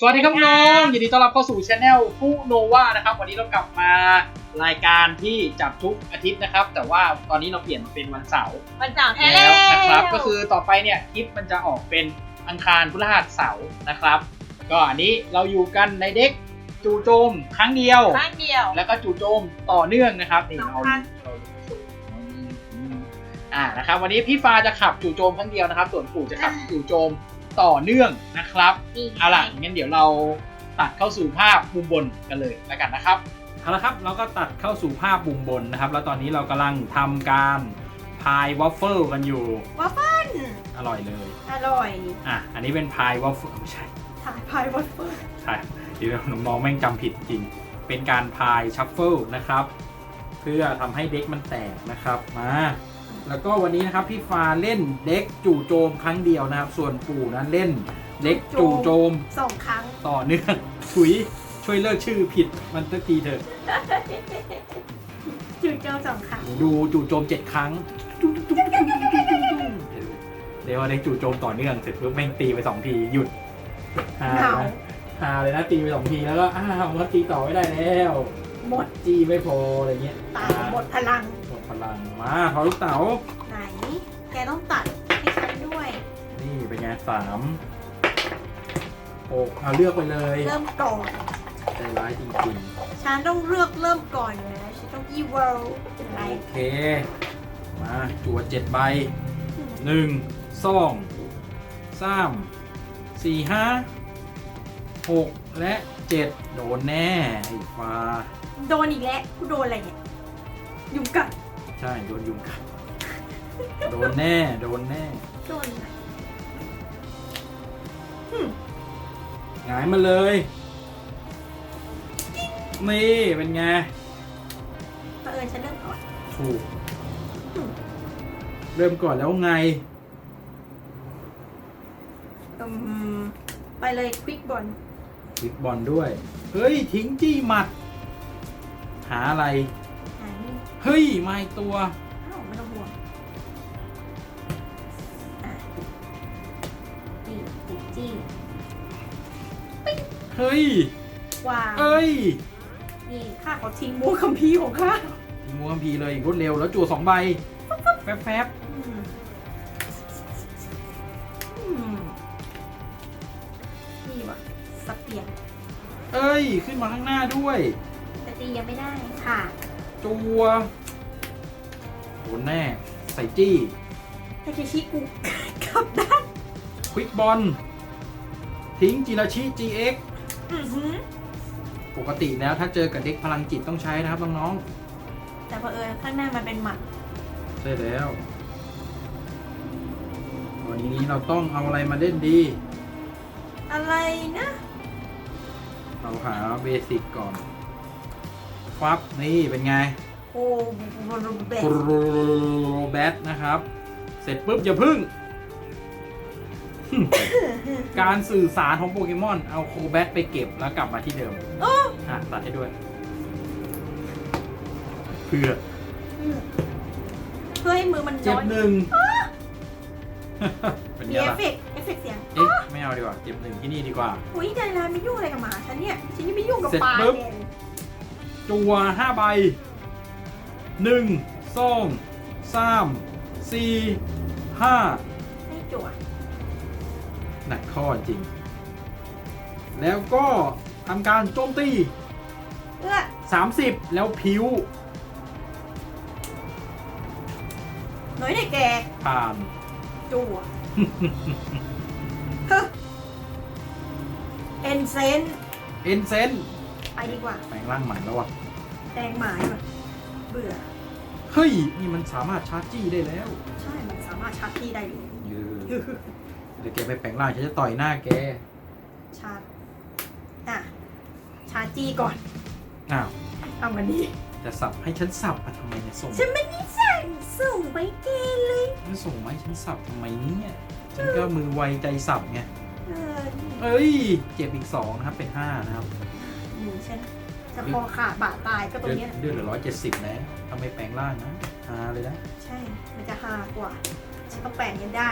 สวัสดีครับน้องยินดีต้อนรับเข้าสู่ช anel ฟูโนวานะครับ วันนี้เรากลับมารายการที่จับทุกอาทิตย์นะครับ แต่ว่าตอนนี้เราเปลี่ยนมาเป็นวันเสาร์วันเสาร์แท้แล้แล้วนะครับ ก็คือต่อไปเนี่ยคลิปมันจะออกเป็นอังคารพฤหัสเสาร์นะครับ ก็อันนี้เราอยู่กันในเด็กจู่โจมครั้งเดียว ครั้งเดียว แล้วก็จู่โจมต่อเนื่องนะครับนี่สองเราครั้งเราอ่านะครับวันนี้พี่ฟ้าจะขับจู่โจมครั้งเดียวนะครับ ส่วนปู่จะขับจู่โจม ต่อเนื่องนะครับนี่เอาล่ะงั้นเดี๋ยวเราตัดเข้าสู่ภาพมุมบนกันเลยแล้วกันนะครับเอาละครับเราก็ตัดเข้าสู่ภาพมุมบนนะครับ แล้วตอนนี้เรากำลังทำการพายวอฟเฟิลกันอยู่วัฟเฟิลอร่อยเลย อร่อยอะอันนี้เป็นพายวอฟเฟิลไม่ใช่ถ่ายพายวัฟเฟิลใช่เดี๋ยวน้องๆแม่งจำผิดจริง เป็นการพายชัฟเฟิลนะครับ เพื่อทำให้เด็กมันแตกนะครับมา แล้วก็วันนี้นะครับพี่ฟาเล่นเด็กจู่โจมครั้งเดียวนะครับ ส่วนปู่นั้นเล่นเด็กจู่โจมสองครั้งต่อเนื่องถุยช่วยเลิกชื่อผิดมันสักทีเถอะ จุดเจ้าสองครั้งดูจู่โจมเจ็ดครั้งเดี๋ยวได้จู่โจมต่อเนื่องเสร็จปุ๊บแม่งตีไปสองทีหยุดฮาเหงานะฮาเลยนะตีไปสองทีแล้วก็อ้าวมันตีต่อไม่ได้แล้ว หมด จี้ไม่พออะไรเงี้ยตายหมดพลังห มดพลังมาพอลูกเต๋า ไหน แกต้องตัดให้ฉันด้วย นี่เป็นไงสามหกเอาเลือกไปเลยเริ่มก่อนใจร้ายจริงฉันต้องเลือกเริ่มก่อนอยู่แล้วฉันต้องอีเวลอะไร ๆ โอเค มาจั่วเจ็ดใบหนึ่งสองสามสี่ห้าหกและเจ็ดโดนแน่ไอ้ฟ้าโดนอีกแล้วกูโดนอะไรเนี่ยยุงกัด ใช่โดนยุงกัดโดนแน่ โดนแน่โดนอะไรหงายมาเลยนี่เป็นไง เผอิญฉันเริ่มก่อน ถูกเริ่มก่อนแล้วไง อืมไปเลยควิกบอลบิ๊กบอลด้วย เฮ้ย ทิ้งจี้หมัด หาอะไรหานี่ เฮ้ยมาอีกตัว อ้าวไม่ต้องห่วงอะจี้จี้จี้เฮ้ย วางเอ้ยนี่ข้าขอทิ้งมูคัมภีร์ของข้าทิ้งมัวคัมพีร์เลยรวดเร็วแล้วจั่วสองใบ แฟบอืมอืมนี่ว่ะสเปียนๆเอ้ย ขึ้นมาข้างหน้าด้วย แต่ตียังไม่ได้ค่ะ จัวโดนแน่ ใส่จี้แต่เคชิกูกลับด้านควิกบอลทิ้งจิราชิ GX อือหือปกติแล้วถ้าเจอกับเด็กพลังจิตต้องใช้นะครับน้องแต่เผอิญข้างหน้ามันเป็นหมัดๆใช่แล้ววันนี้เราต้องเอาอะไรมาเล่นดี อะไรนะ เราหาเบสิกก่อน ฟับนี่เป็นไงโอ้เบสโรแบทนะครับ เสร็จปุ๊บอย่าพึ่ง การสื่อสารของโปเกมอน เอาโคแบทไปเก็บแล้วกลับมาที่เดิมโอ้อะตัดให้ด้วย เพื่อ เพื่อให้มือมันเจ็บน้อยหนึ่งเป็นมีไงเอฟล่ะเฟกต์เอฟเฟกต์เสียงเอ๊ะไม่เอาดีกว่าเจ็บหนึ่งที่นี่ดีกว่าอุ้ยใจร้ายไม่ยุ่งอะไรกับหมาฉันเนี่ยฉันยังไม่ยุ่งกับเสร็จปลาปุ๊บแดง จัวห้าใบหนึ่งสองสามสี่ห้าไม่จั่วหนักข้อจริง แล้วก็ทำการโจมตีเอื้อ30แล้วพิ้วหน่อยเด็กแกผ่าน จั่วเฮ้อเอ็นเซนเอ็นเซนไปดีกว่า แปลงร่างใหม่แล้ววะ แดงหมายว่ะเบื่อ เฮ้ย นี่มันสามารถชาร์จจี้ได้แล้วใช่ มันสามารถชาร์จที่ได้อยู่เยอะเดี๋ยวแกไปแปลงร่างฉันจะต่อยหน้าแก ชาร์จอะ ชาร์จจี้ก่อน อ้าว เอามานี้จะสับให้ฉันสับอะทำไมเนี่ยส่งฉันไม่ได้สั่งส่งไปเกณฑ์เลยไม่ส่งมาให้ฉันสับทำไมเนี่ยฉันก็มือไวใจสับไง เออเอ้ย เจ็บอีกสองนะครับเป็นห้านะครับ หนูฉัน จะคอขาดบาดตายก็ตรงเลือดเนี้ยเลือดเหลือร้อยเจ็ดสิบแล้วทำไมแปลงร่างนะฮาเลยนะ ใช่ มันจะหากว่า ฉันต้องแปลงกันได้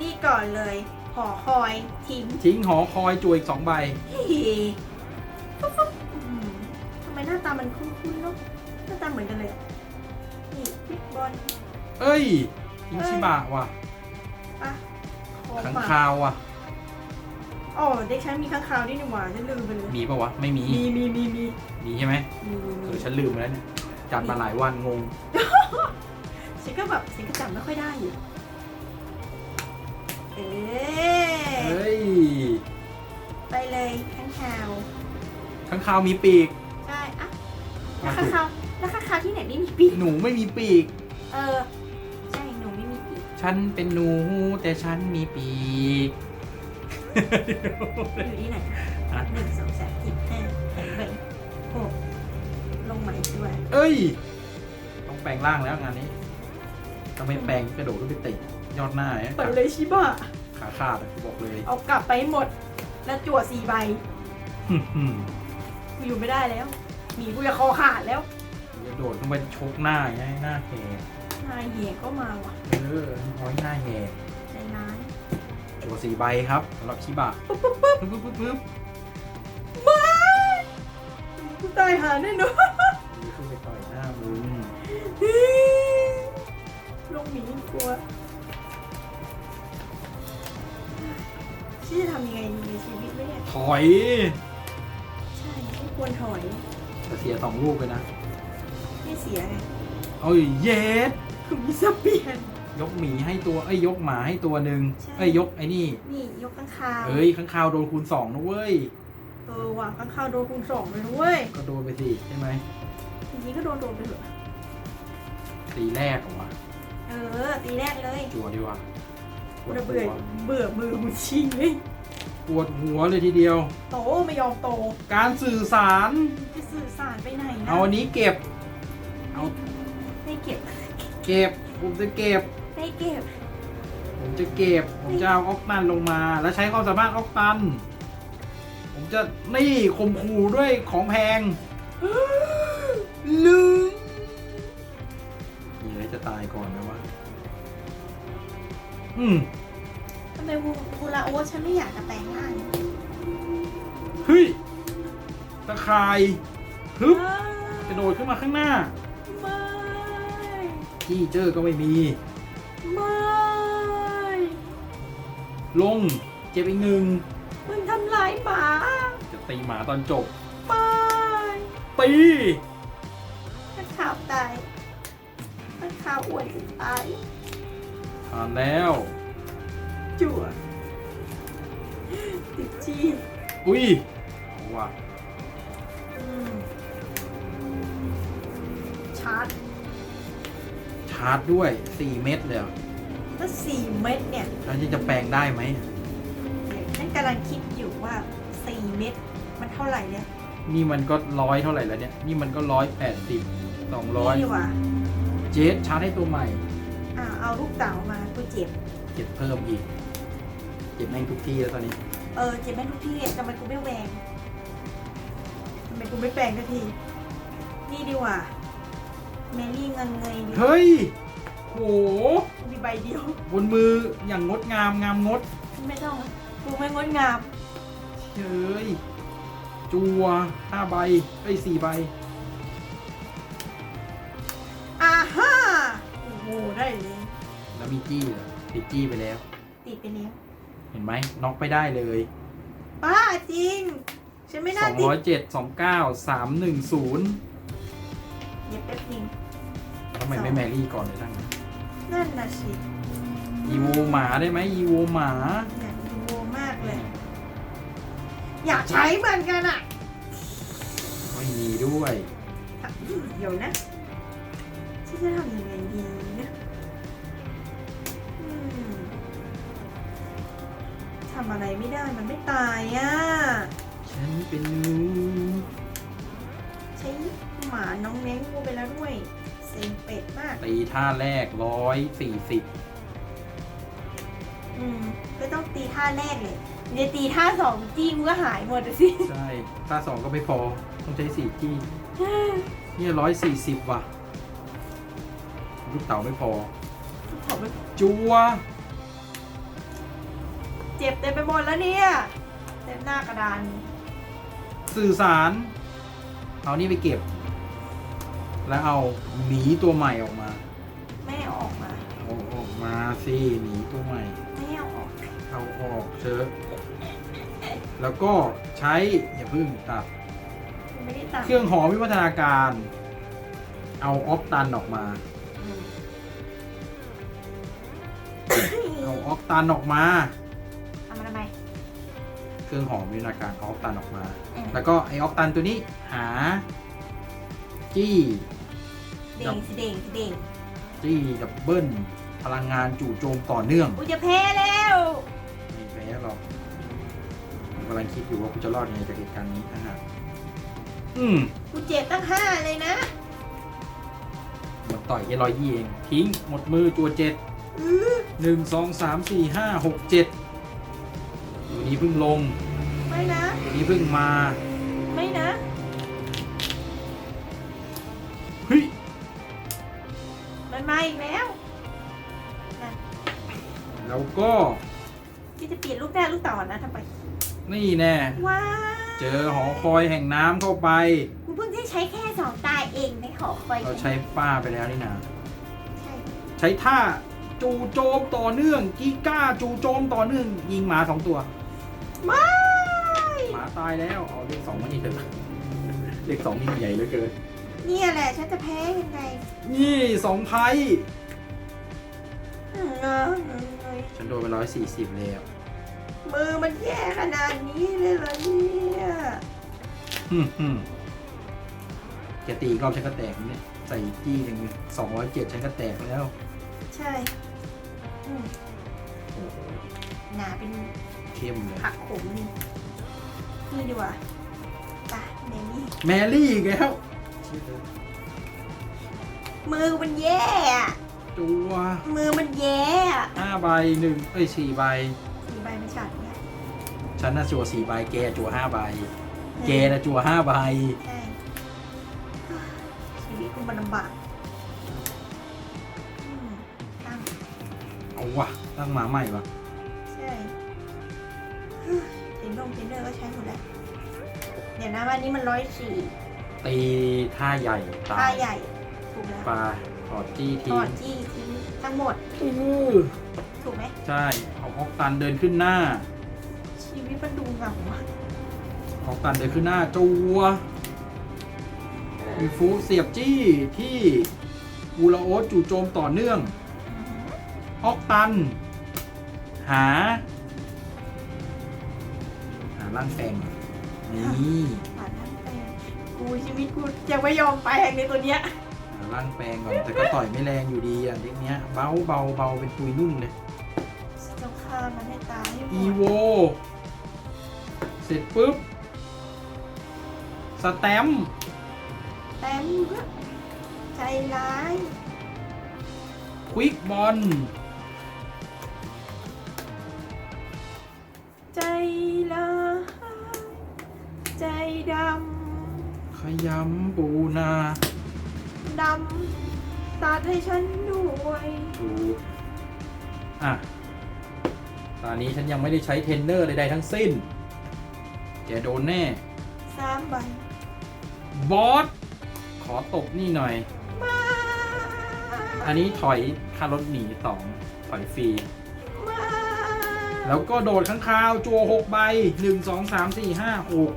นี่ก่อนเลยหอคอยทิ้งทิ้งหอคอยจวยอีกสองใบเฮ้ปุ๊บปุ๊บอืมทำไมหน้าตามันคุ้นๆเนาะหน้าตาเหมือนกันเลยอะนี่บิ๊กบอลเอ้ยทิ้งชิบะว่ะปะขอขังมา คาวว่ะ อ๋อเด็กฉันมีข้างคาวนี่นี่หว่าฉันลืมไปเลยมีปะวะ ไม่มี มีมีมีมีมีใช่ไหมมีมีเอมีอฉันลืมไปแล้วเนี่ยจัดมาหลายวันงง ฉันก็แบบฉันก็จำไม่ค่อยได้อยู่เอ๊เฮ้ย ไปเลยข้างคาวขังคาวมีปีก ใช่อะแล้มาวข้าถูงกคาวแล้วข้างคาวที่ไหนไม่มีปีกหนูไม่มีปีก เออใช่หนูไม่มีปีกฉันเป็นหนูแต่ฉันมีปีก อยู่ที่ไหนฮะหนึ่งสองสามสี่ห้าหกไปหกลงใหม่ด้วยเอ้ย ต้องแปลงร่างแล้วงานนี้ต้องไม่แปลงกระโดดไปเตะยอดหน้าเนี่ยไปเลยชิบะขาขาดอะกูบอกเลยเอากลับไปหมด แล้วจั่วสี่ใบกูอยู่ไม่ได้แล้วหมีกูจะคอขาดแล้วกระโดดลงไปชกหน้าไงหน้าแหกนายเหียก็มาว่ะ เออห้อยหน้าแหกในร้า โชว์สี่ใบครับสำหรับชิบะปึ๊บปึ๊บปึ๊บปึ๊บปึ๊บปึ๊บมากูตายหาแน่นอนขึ้นไปต่อยหน้ามึงลงหมีกลัวชี่จะทำยังไงดีในชีวิตไหมเนี่ยถอยใช่ไม่ควรถอยจะเสียสองลูกเลยนะ ไม่เสียไง เอ้ยเย็ดคือมีสเปียน ยกหมีให้ตัวเอ้ยยกหมาให้ตัวหนึ่งใช่ เอ้ยยกไอ้นี่ นี่ยกข้างคาวเอ้ยข้างคาวโดนคูณสองนะเว้ย เออว่ะข้างคาวโดนคูณสองเลยนะเว้ยก็โดนไปสิใช่ไหมจริงๆก็โดนโดนไปเถอะตีแรกเหรอวะเออ ตีแรกเลยจั่วดีกว่าปกูวดจะหัเบื่อวเบื่อมือกูชิงเลยปวดหัวเลยทีเดียว โตไม่ยอมโตการสื่อสาร จะสื่อสารไปไหนนะเอาอันนี้เก็บ เอาให้เก็บเก็บผมจะเก็บให้ เก็บ ผมจะเก็บ ผมจะเอาออกตันลงมา แล้วใช้ความสามารถออกตัน ผมจะนี่ข่มขู่ด้วยของแพงลืมมีอะไรจะตายก่อนไหมวะ อืมทำไมวูวูลาโอตฉันไม่อยากจะแปลงร่างเฮ้ย ตะข่ายฮึบไม่กระโดดขึ้นมาข้างหน้า ไม่จี้เจอก็ไม่มี ไม่ ลง เจ็บอีกหนึ่ง มึงทำลายหมาจะตีหมาตอนจบไม่ตีข้าข่าวตายข้าข่าวอวดจะตาย ผ่านแล้ว จั่วติดจี้อุ้ยเอาว่ะาร์จด้วย 4 เม็ดเลยเหรอถ้าสี่เม็ดเนี่ยแล้วจะแปลงได้ไหมนั่นกำลังคิดอยู่ว่าสี่เม็ดมันเท่าไหร่เนี่ยนี่มันก็ร้อยเท่าไหร่แล้วเนี่ย นี่มันก็ร้อยแปดสิบสองร้อยนี่ดีกว่าเจสชาร์จให้ตัวใหม่ อ่าเอาลูกเต๋ามากูเจ็บเจ็บเพิ่มอีกเจ็บแม่งทุกที่แล้วตอนนี้ เออเจ็บแม่งทุกที่ทำไมกูไม่แหวงทำไมกูไม่แปลงสักที นี่ดีกว่าแมรี่เงินเงยดีเฮ้ย โหกูมีใบเดียว บนมืออย่างงดงามงามงดไม่ต้องกูไม่งดงามเฮ้ยจัวห้าใบเอ้ยสี่ใบอ่าฮ่าโอ้โหได้เลยแล้วมีจี้เหรอติดจี้ไปแล้ว ติดไปแล้วเห็นไหมน็อกไปได้เลยป้าจริง ฉันไม่น่าสองติดร้อยเจ็ดสองเก้าสามหนึ่งศูนย์เย็บแป๊บนึง ทำไมไม่แมรี่ก่อนเลยทั้งนั้น นั่นน่ะสิอีโวหมาได้ไหมอีโวหมาอยากดูมากเลย อยากใช้เหมือนกันอะ ไม่มีด้วย เดี๋ยวนะฉันจะทำยังไงดีนะอืมทำอะไรไม่ได้มันไม่ตายอะ ฉันเป็นหนูใช้หมาน้องเน้งกูไปแล้วด้วยเซ็งเป็ดมาก ตีท่าแรกร้อยสี่สิบอืมก็ต้องตีท่าแรกเลยเดี๋ยวตีท่าสองจี้มึงก็หายหมดอะสิ ใช่ท่าสองก็ไม่พอ ต้องใช้สี่จี้เนี่ยร้อยสี่สิบว่ะลูกเต๋าไม่พอ ขอไปจัวเจจ็บเต็มไปหมดแล้วเนี่ย เต็มหน้ากระดานสื่อสาร เอานี่ไปเก็บ แล้วเอาหมีตัวใหม่ออกมาไม่เอาออกมาเอาออกมาสิหมีตัวใหม่ ไม่เอาออกเอาออกเชอะแล้วก็ใช้อย่าเพึ่งตัด ไม่ได้ตัดเครื่องหอวิวัฒนาการ เอาออฟตันออกมา อืมเอาออฟตันออกมา ทำมาทำไมเครื่องหอมวิวัฒนาการเอาออฟตันออกมาเออแล้วก็ไอออฟตันตัวนี้หา จี้ เด้งสิเด้งสิเด้งจี้ดับเบิลพลังงานจู่โจมต่อเนื่องกูจะแพ้แล้วไม่แพ้หรอกผมกำลังคิดอยู่ว่ากูจะรอดยังไงจากเหตุการณ์นี้นะฮะอืมกูเจ็บตั้งห้าเลยนะหมดต่อยแค่ร้อยยี่เอง ทิ้งหมดมือจัวเจ็ดอื้อหนึ่งสองสามสี่ห้าหกเจ็ดตัวนี้เพิ่งลง ไม่นะตัวนี้เพิ่งมา อีกแล้วนั่นแล้วก็ที่จะเปลี่ยนลูกหน้าลูกต่อนะทำไมนี่แน่ว้าเจอหอคอยแห่งน้ำเข้าไป กูเพิ่งได้ใช้แค่สองตาเองในขอคอยเราใช้ป้าไปแล้วนี่นะ ใช่ใช้ท่าจู่โจมต่อเนื่องกีก้าจู่โจมต่อเนื่อง ยิงหมาสองตัว ไม่หมาตายแล้วเอาเลขสองมานี่เถอะเลขสองนี่มันใหญ่เหลือเกิน เนี่ยแหละฉันจะแพ้ยังไงนี่สองไพ่เออเออเออฉันโดนไปร้อยสี่สิบแล้วมือมันแย่ขนาดนี้เลยเหรอเนี่ยฮึ่มฮึ่มแกตีอีกรอบฉันก็แตกเนี่ยใส่จี้หนึ่งสองร้อยเจ็ดฉันก็แตกแล้ว ใช่อืมโอ้โหหนาเป็นเข้มเลยผักขมนี่นี่ดีกว่าไปเมนี่แมรี่อีกแล้ว มือมันแย่อะจัวมือมันแย่อะห้าใบหนึ่งเอ้ยสี่ใบ สีใบมันฉัดเนี่ยฉันน่ะจัวสี่ใบแกจัวห้าใบแกน่ะจัวห้าใบ ใช่ชีวิตกูมันลำบากอืมตั้งเอาวะตั้งหมาใหม่วะใช่เทนนงเทนเนอร์ก็ใช้หมดแล้ว เดี๋ยวนะวันนี้มันร้อยสี่ ตีท่าใหญ่ตาตายใหญ่ ถูกแล้วปลาถอดจี้ถทีอดจี้ทิ้งทั้งหมด อื้อถูกไหม ใช่เอาออกตันเดินขึ้นหน้าชีวิตมันดูเหงาอะออกตันเดินขึ้นหน้าจัวมีฟูเสียบจี้ที่บูราโอสจู่โจมต่อเนื่อง ออกตัน หา หาล่างแฟงนี่ กูชีวิตกูยังไม่ยอมแปลงในตัวเนี้ยหาล่างแปลงก่อน แต่ก็ต่อยไม่แรงอยู่ดีอะเด็กเนี้ยเบาเบาเบาเป็นปุยนุ่นเลยจะฆ่ามันให้ตายให้หมอีดโว เสร็จปุ๊บ สแตมป์แต้มใจร้าย ควิกบอล ยำปูนาำดำตัดให้ฉันด้วยถูกอะ ตอนนี้ฉันยังไม่ได้ใช้เทรนเนอร์ใดๆทั้งสิ้น แกโดนแน่ สามใบบอส ขอตบนี่หน่อย มาอันนี้ถอยค่ารถหนีสองถอยฟรี มาแล้วก็โดดข้างคาวจัวหกใบหนึ่งสองสามสี่ห้าหก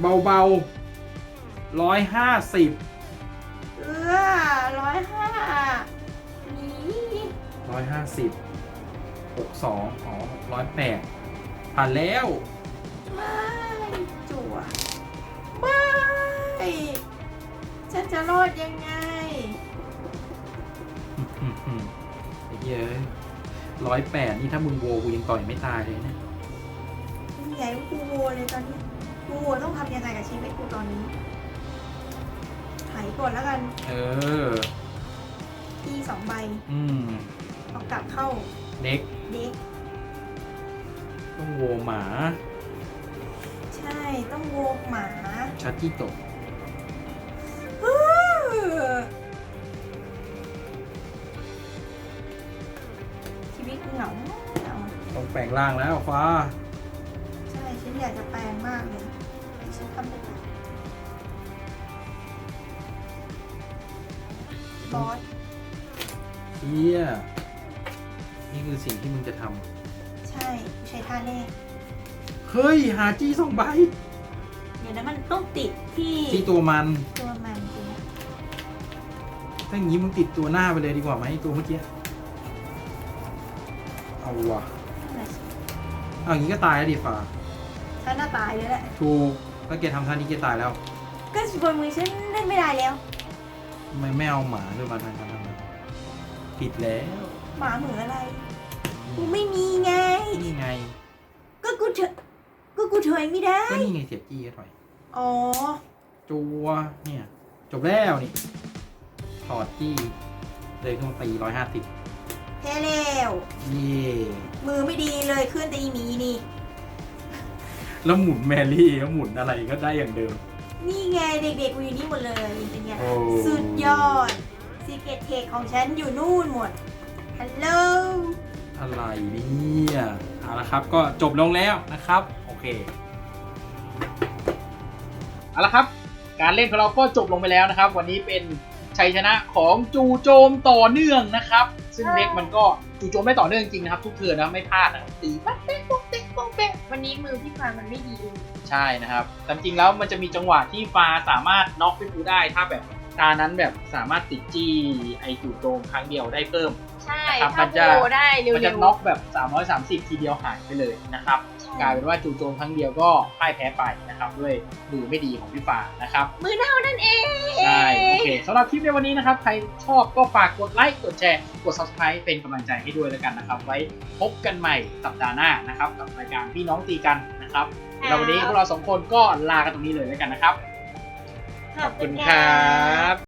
เบาๆร้อยห้าสิบเออร้อยห้านี่ร้อยห้าสิบหกสองอ๋อร้อยแปดผ่านแล้ว ไม่จั่วไม่ฉันจะรอดยังไงไอ้เหี้ยร้อยแปดนี่ถ้ามึงโวกูยังต่อยไม่ตายเลยเนะ ใหญ่กูโวเลยตอนนี้ กูโวต้องทำยังไงกับชีวิตกูตอนนี้หายก่อนแล้วกันเออที่สองใบอืม เอากลับเข้าเด็กเด็ก ต้องโวหมาใช่ต้องโวหมาชัดที่ตกอื้อชีวิตกูเหงาเหงาต้องแปลงร่างแล้วฟ้าใช่ฉั นอยากจะแปลงมากเลยแต่ฉันทำไม่ได้บอสเฮียนี่คือสิ่งที่มึงจะทใช่ใช้ท่าแน่ำเฮ้ย หาจี้สองใบเดี๋ยวนั้นมันต้องติดที่ที่ตัวมันตัวมันจริงถ้าอย่างนี้มึงติดตัวหน้าไปเลยดีกว่าไหมตัวเมื่อกี้เอาวะนั่นแหละสิเอาอย่างนี้ก็ตายแล้วดิฟ้า ฉันน่าตายเลยแหละ ถูกถ้าแกทำท่านี้แกตายแล้วก็บนมือฉันเล่นไม่ได้แล้ว ทำไมไม่เอาหมาด้วยมาทำทำทำผิดแล้ว หมาเหมืออะไร กูไม่มีไง นี่ไง ก็กูเถอะก็กูเถอยไม่ได้ ก็นี่ไงเสียจี้ก็ถอย อ๋อ จัวเนี่ย จบแล้วนี่ถอดจี้เลยขึ้นมาตีร้อยห้าสิบแพ้แล้ว เย่มือไม่ดีเลยขึ้นตีหมีนี่ แล้วหมุนแมรี่แล้วหมุนอะไรก็ได้อย่างเดิม นี่ไงเด็กๆกูอยู่นี่หมดเลยเป็นไงโอ้ สุดยอดซีเกตเทคของฉันอยู่นู่นหมดฮัลโหลอะไรเนี่ยเอาละครับ ก็จบลงแล้วนะครับ โอเคเอาละครับ การเล่นของเราก็จบลงไปแล้วนะครับ วันนี้เป็นชัยชนะของจูโจมต่อเนื่องนะครับ ซึ่งเด็กมันก็จูโจมได้ต่อเนื่องจริงๆนะครับ ทุกเทือนะไม่พลาดนะตีปั๊บเป๊ะปุ๊บเป๊ะปุ๊บ เป๊ะวันนี้มือพี่ฟานมันไม่ดีเองใช่นะครับแต่จริงๆแล้วมันจะมีจังหวะที่ฟ้าสามารถน็อกพี่ปูได้ถ้าแบบตานั้นแบบสามารถติดจี้ไอจู่โจมครั้งเดียวได้เพิ่ม ใช่ครับมัถ้านจะโปรได้เร็วมันจะน็อกแบบ 330 ทีเดียวหายไปเลยนะครับใช่ กลายเป็นว่าจู่โจมครั้งเดียวก็พ่ายแพ้ไปนะครับด้วยมือไม่ดีของพี่ฟ้านะครับ มือเน่านั่นเองใช่โอเคสำหรับคลิปในวันนี้นะครับ ใครชอบก็ฝากกดไลค์กดแชร์กด subscribe เป็นกำลังใจให้ด้วยแล้วกันนะครับ ไว้พบกันใหม่สัปดาห์หน้านะครับ กับรายการพี่น้องตีกันนะครับแล้ววันนี้พวกเราสองคนก็ลากันตรงนี้เลยแล้วกันนะครับขอบคุณครับ